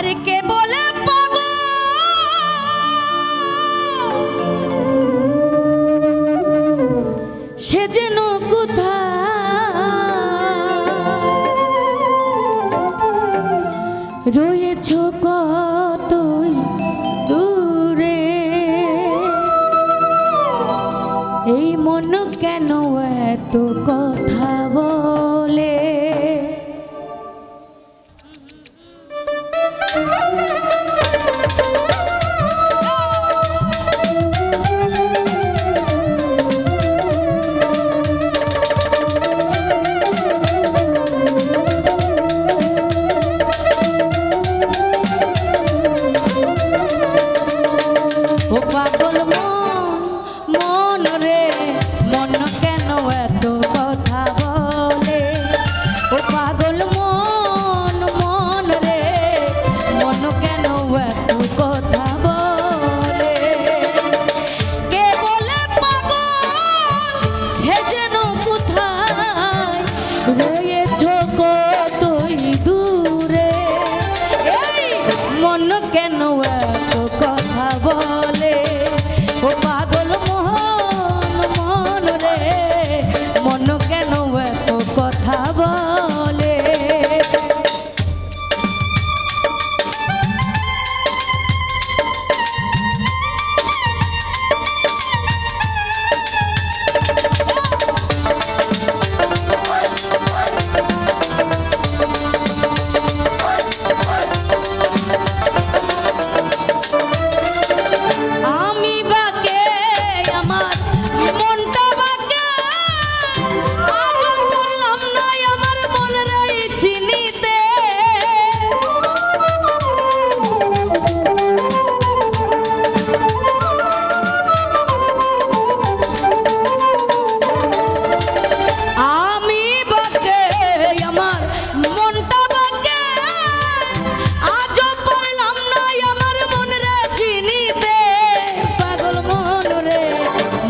আর কেবল পাব? সে যেন কোথা রয়েছ কতই দূরে? এই মন কেন এত কথা বল? Yeah.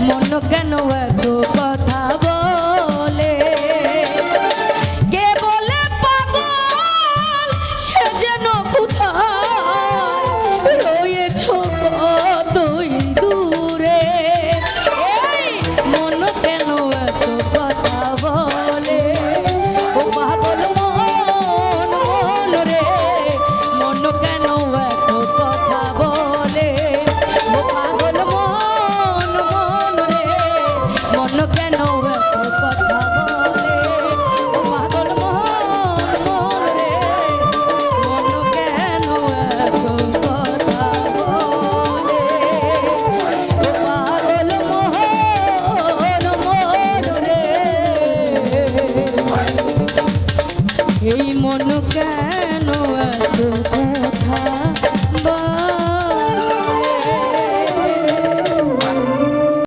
মন কেন এত কথা এই মনকা